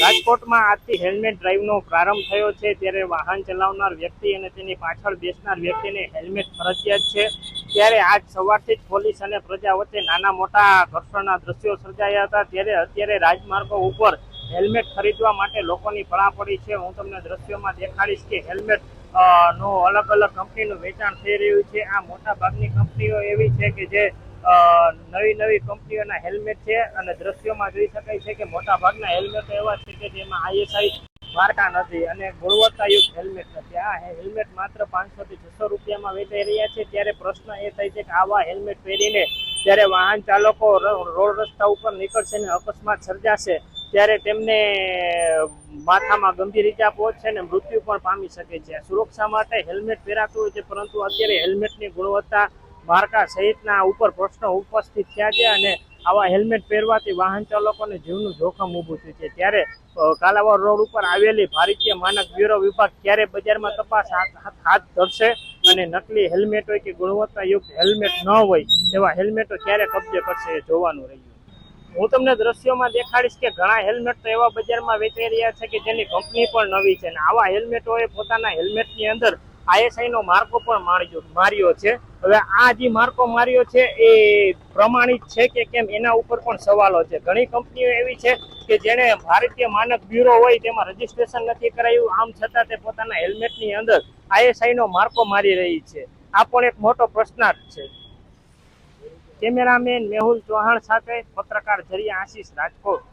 રાજકોટમાં આજથી હેલ્મેટ ડ્રાઈવનો પ્રારંભ થયો છે. ત્યારે વાહન ચલાવનાર વ્યક્તિ અને તેની પાછળ બેસનાર વ્યક્તિને હેલ્મેટ ફરજિયાત છે. ત્યારે આજ સવારથી જ પોલીસ અને પ્રજા વચ્ચે નાના મોટા ઘર્ષણના દ્રશ્યો સર્જાયા હતા. ત્યારે અત્યારે રાજમાર્ગો ઉપર હેલ્મેટ ખરીદવા માટે લોકોની પડાપડી છે. હું તમને દ્રશ્યોમાં દેખાડીશ કે હેલ્મેટ નો અલગ અલગ કંપનીનું વેચાણ થઈ રહ્યું છે. આ મોટા ભાગની કંપનીઓ એવી છે કે જે નવી નવી કંપનીઓના હેલ્મેટ છે અને દ્રશ્યોમાં જોઈ શકાય છે કે મોટા ભાગના હેલ્મેટો એવા છે કે જેમાં આઈએસઆઈ માર્કા નથી અને ગુણવત્તાયુક્ત હેલ્મેટ નથી. આ હેલ્મેટ માત્ર પાંચસો થી છસો રૂપિયામાં વેચાઈ રહ્યા છે. ત્યારે પ્રશ્ન એ થાય છે કે આવા હેલ્મેટ પહેરીને જ્યારે વાહન ચાલકો રોડ રસ્તા ઉપર નીકળશે ને અકસ્માત સર્જાશે, ત્યારે તેમને માથામાં ગંભીર ઈજા પહોંચશે ને મૃત્યુ પણ પામી શકે છે. સુરક્ષા માટે હેલ્મેટ પહેરાતું હોય છે, પરંતુ અત્યારે હેલ્મેટની ગુણવત્તા માર્કા સહિતના ઉપર પ્રશ્નો ઉપસ્થિત થયા છે અને આવા હેલ્મેટ પહેરવાથી વાહન ચાલકોને જીવનું જોખમ ઊભું થયું છે. ત્યારે કાલાવર રોડ ઉપર આવેલી ભારતીય માનક બ્યુરો વિભાગ ક્યારે બજારમાં તપાસ હાથ ધરશે અને નકલી હેલ્મેટ હોય કે ગુણવત્તાયુક્ત હેલ્મેટ ન હોય તેવા હેલ્મેટો ક્યારે કબજે કરશે એ જોવાનું રહ્યું. હું તમને દ્રશ્યોમાં દેખાડીશ કે ઘણા હેલ્મેટ તો એવા બજારમાં વેચાઈ રહ્યા છે કે જેની કંપની પણ નવી છે અને આવા હેલ્મેટોએ પોતાના હેલ્મેટની અંદર આઈએસઆઈ નો માર્કો પણ માર્યો માર્યો છે. હવે આ જે માર્કો માર્યો છે એ પ્રમાણિત છે કે કેમ એના ઉપર પણ સવાલો છે. ઘણી કંપનીઓ એવી છે કે જેણે ભારતીય માનક બ્યુરો હોય તેમાં રજીસ્ટ્રેશન નથી કરાયું, આમ છતાં તે પોતાના હેલ્મેટની અંદર આઈએસઆઈ નો માર્કો મારી રહી છે. આ પણ એક મોટો પ્રશ્નાર્થ છે. કેમેરામેન મેહુલ ચૌહાણ સાથે પત્રકાર જરિયા આશીષ રાજકોટ.